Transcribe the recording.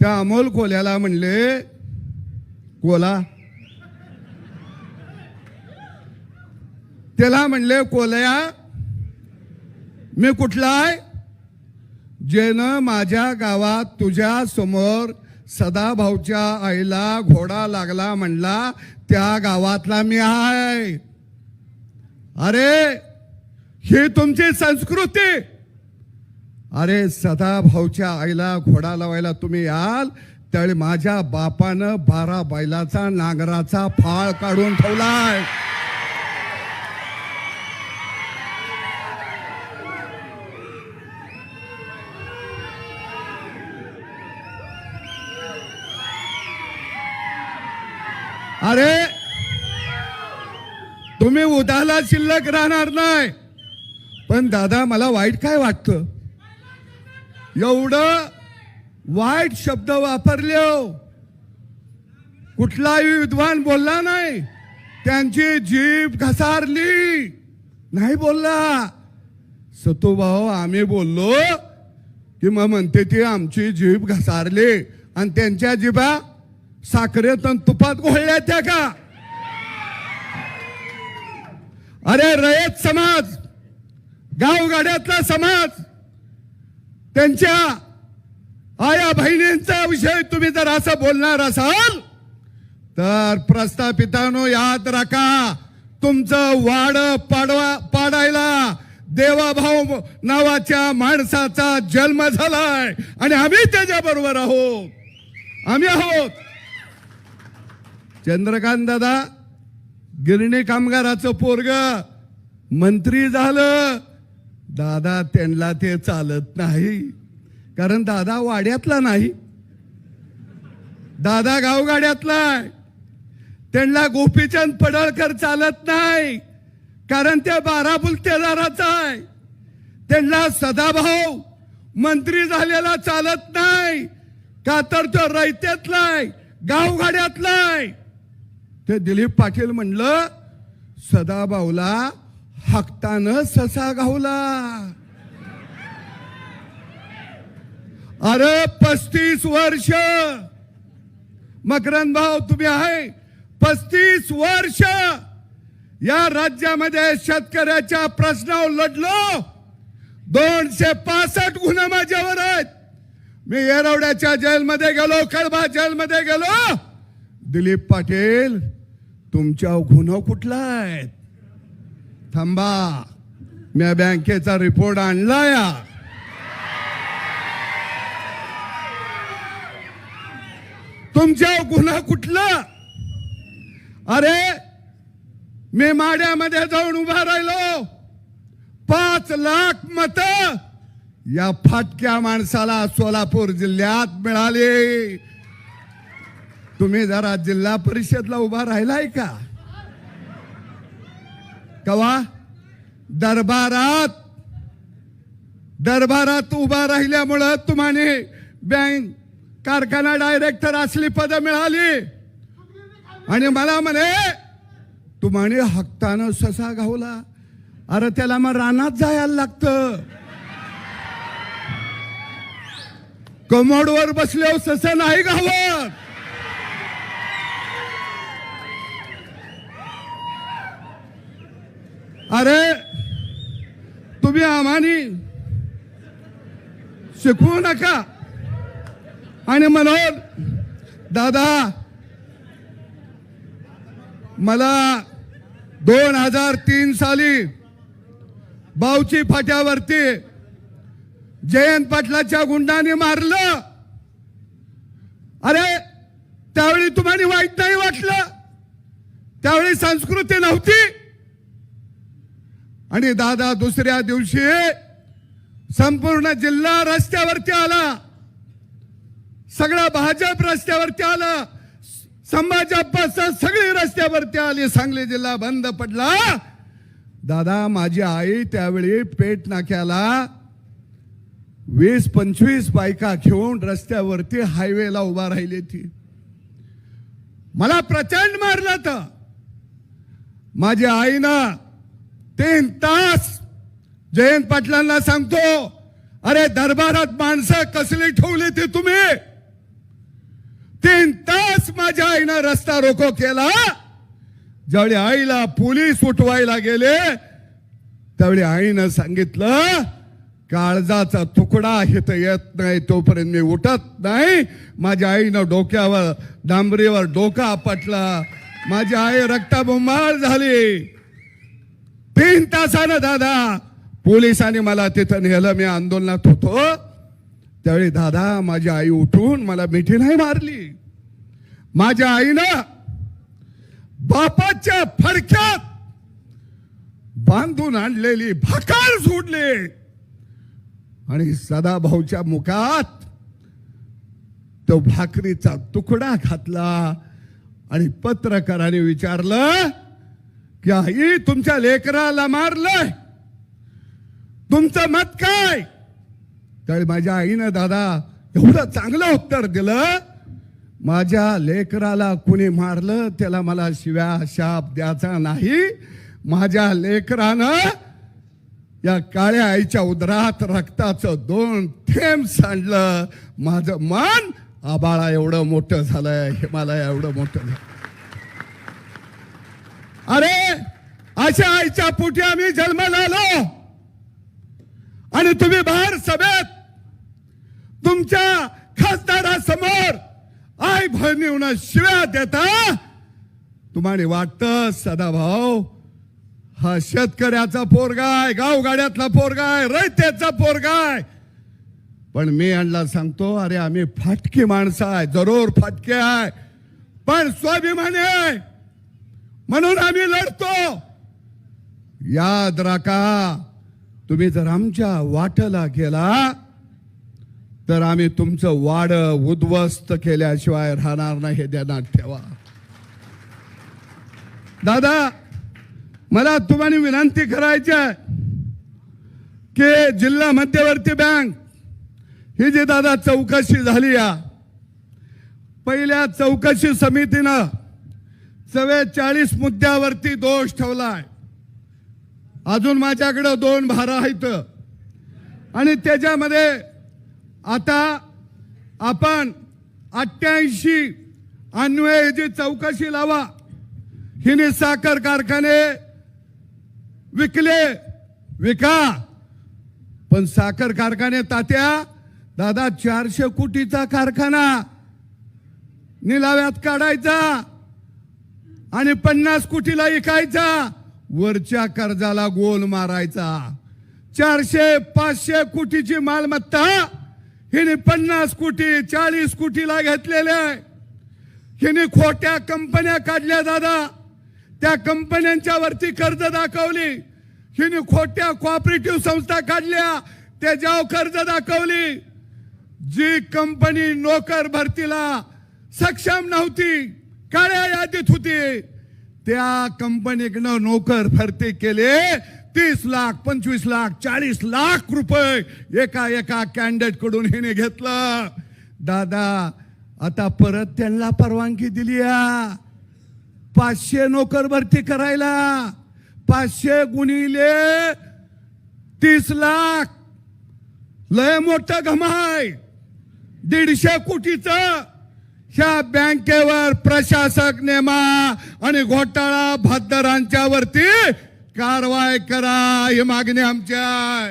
त्या अमोल कोल्याला म्हणले कोला. त्याला म्हणले कोलया मी कुठला आहे? जेनं माझ्या गावात तुझ्या समोर सदाभाऊच्या आईला घोडा लागला म्हणला त्या गावातला मी आहे. अरे ही तुमची संस्कृती. अरे सदाभाऊच्या आईला घोडा लावायला तुम्ही याल त्यावेळी माझ्या बापानं बारा बैलाचा नांगराचा फाळ काढून ठेवलाय. अरे तुम्ही उदाला शिल्लक राहणार नाही. पण दादा मला वाईट काय वाटतं? एवढं वाईट शब्द वापरले हो. कुठलाही विद्वान बोलला नाही. त्यांची जीभ घसारली. नाही बोलला. सतोभाऊ आम्ही बोललो की मग म्हणते ती आमची जीभ घसारली आणि त्यांच्या जिभा साखरेत आणि तुपात घोळल्या त्या का? अरे रयत समाज गावगाड्यातला समाज त्यांच्या आया बहिणींचा विषय तुम्ही जर असं बोलणार असाल तर प्रस्थापितानो याद राखा तुमचं वाड पाडवा पाडायला देवाभाऊ नावाच्या माणसाचा जन्म झालाय. आणि आम्ही त्याच्या बरोबर आहोत. आम्ही आहोत. चंद्रकांत दादा गिरणी कामगाराचं पोरग मंत्री झालं. दादा त्यांना ते चालत नाही. कारण दादा वाड्यातला नाही. दादा गावगाड्यातला आहे. त्यांना गोपीचंद पडळकर चालत नाही. कारण ते बारा बुलतेदाराचा आहे. त्यांना सदाभाऊ मंत्री झालेला चालत नाही. का तर तो रयत्यातला आहे. गावगाड्यातला आहे. ते दिलीप पाटील म्हणलं सदाभाऊला हक्तानं ससा गावला अरे पस्तीस वर्ष. मकरंद भाऊ तुम्ही आहे? पस्तीस वर्ष या राज्यामध्ये शेतकऱ्याच्या प्रश्नावर लढलो. दोनशे पासष्ट गुन्हे माझ्यावर आहेत. मी येरवड्याच्या जेलमध्ये गेलो खडबा जेलमध्ये गेलो. दिलीप पाटील तुमच्या गुन्हा कुठला आहेत? थांबा. मी बँकेचा रिपोर्ट आणला या. तुमच्या गुन्हा कुठला? अरे मी माड्यामध्ये जाऊन उभा राहिलो. पाच लाख मत या फाटक्या माणसाला सोलापूर जिल्ह्यात मिळाले. तुम्ही जरा जिल्हा परिषदला उभा राहिलाय का? कवा? दरबारात. दरबारात उभा राहिल्यामुळं तुम्हाला बँक कारखाना डायरेक्टर असली पद मिळाली. आणि मला म्हणे तुम्हाला हक्तानं ससा घावला. अरे त्याला मग रानात जायला लागतं. कमोडवर बसल्यावर ससा नाही घावत. अरे तुम्ही आम्हाने शिकवू नका. आणि म्हणून दादा मला दोन हजार तीन साली बावची फाट्यावरती जयंत पाटलाच्या गुंडाने मारलं. अरे त्यावेळी तुम्हाला वाईट नाही वाटलं. त्यावेळी संस्कृती नव्हती. आणि दादा दुसऱ्या दिवशी संपूर्ण जिल्हा रस्त्यावरती आला. सगळा भाजप रस्त्यावरती आला. संभाजप सगळी रस्त्यावरती आली. सांगली जिल्हा बंद पडला. दादा माझी आई त्यावेळी पेट नाक्याला वीस पंचवीस बायका घेऊन रस्त्यावरती हायवेला उभा राहिली ती मला प्रचंड मारलं तर माझ्या आईनं तीन तास जयंत पाटलांना सांगतो अरे दरबारात माणसं कसली ठेवली ती तुम्ही? तीन तास माझ्या आईनं रस्ता रोको केला. ज्यावेळी आईला पोलीस उठवायला गेले त्यावेळी आईनं सांगितलं काळजाचा तुकडा इथं येत नाही तोपर्यंत मी उठत नाही. माझ्या आईनं डोक्यावर डांबरीवर डोका आपटला माझी आई रक्ताबुंबाळ झाली. तीन तासानं दादा. पोलिसांनी मला तिथं नेलं मी आंदोलनात होतो. त्यावेळी दादा माझी आई उठून मला मिठी नाही मारली. माझ्या आईनं बापाच्या फडक्यात बांधून आणलेली भाकार सोडले. आणि सदाभाऊच्या मुखात तो भाकरीचा तुकडा घातला आणि पत्रकाराने विचारलं की आई तुमच्या लेकराला मारलंय? तुमचं मत काय? तर माझ्या आईनं दादा एवढं चांगलं उत्तर दिलं. माझ्या लेकराला कुणी मारलं त्याला मला शिव्या शाप द्यायचा नाही. माझ्या लेकरानं या काळ्या आईच्या उदरात रक्ताचं दोन थेंब सांडलं. माझं मन आबाळा एवढं मोठं झालंय हिमालय एवढं मोठं झालं अरे! अशा आईच्या पोटी आम्ही जन्माला आलो आणि तुम्ही बाहेर सभेत तुमच्या खासदारासमोर आई बहिणीहून शिव्या देता. तुम्हाला वाटत सदाभाऊ हा शेतकऱ्याचा पोरगाय गावगाड्यातला पोरगाय रयतेचा पोरगाय पण मी यांना सांगतो अरे आम्ही फाटकी माणसं आहे जरूर फाटके आहे. पण स्वाभिमानी आहे. म्हणून आम्ही लढतो. याद राखा तुम्ही जर आमच्या वाटला गेला तर आम्ही तुमचं वाड उद्ध्वस्त केल्याशिवाय राहणार नाही हे ध्यानात ठेवा. दादा मला तुम्हाला विनंती करायची आहे की जिल्हा मध्यवर्ती बँक ही जी दादा चौकशी झाली या पहिल्या चौकशी समितीनं चव्वेचाळीस मुद्द्यावरती दोष ठेवलाय. अजून माझ्याकडं दोन भार आहेत. आणि त्याच्यामध्ये आता आपण अठ्ठ्याऐंशी अन्वयाची चौकशी लावा. हिने साखर कारखाने विकले. विका. पण साखर कारखाने तात्या दादा चारशे कोटीचा कारखाना निलाव्यात काढायचा आणि पन्नास कोटीला इकायचा. वरच्या कर्जाला गोल मारायचा. चारशे पाचशे कोटीची मालमत्ता. हिने पन्नास कोटी चाळीस कोटीला घेतलेल्या आहे. हिने खोट्या कंपन्या काढल्या दादा. त्या कंपन्यांच्या वरती कर्ज दाखवली. हिने खोट्या कॉपरेटिव्ह संस्था काढल्या. त्याच्यावर कर्ज दाखवली. जी कंपनी नोकर भरतीला सक्षम नव्हती काळ्या यादीत होती. त्या कंपनीकडनं नोकर भरती केले तीस लाख पंचवीस लाख चाळीस लाख रुपये एका एका कॅन्डिडेटकडून हिने घेतलं. दादा आता परत त्यांना परवानगी दिली या. पाचशे नोकर भरती करायला. पाचशे गुणिले तीस लाख. लय मोठं घमाय दीडशे कोटीचं ह्या बँकेवर प्रशासक नेमा आणि घोटाळा भागदारांच्या वरती कारवाई करा. ही मागणी आमची आहे.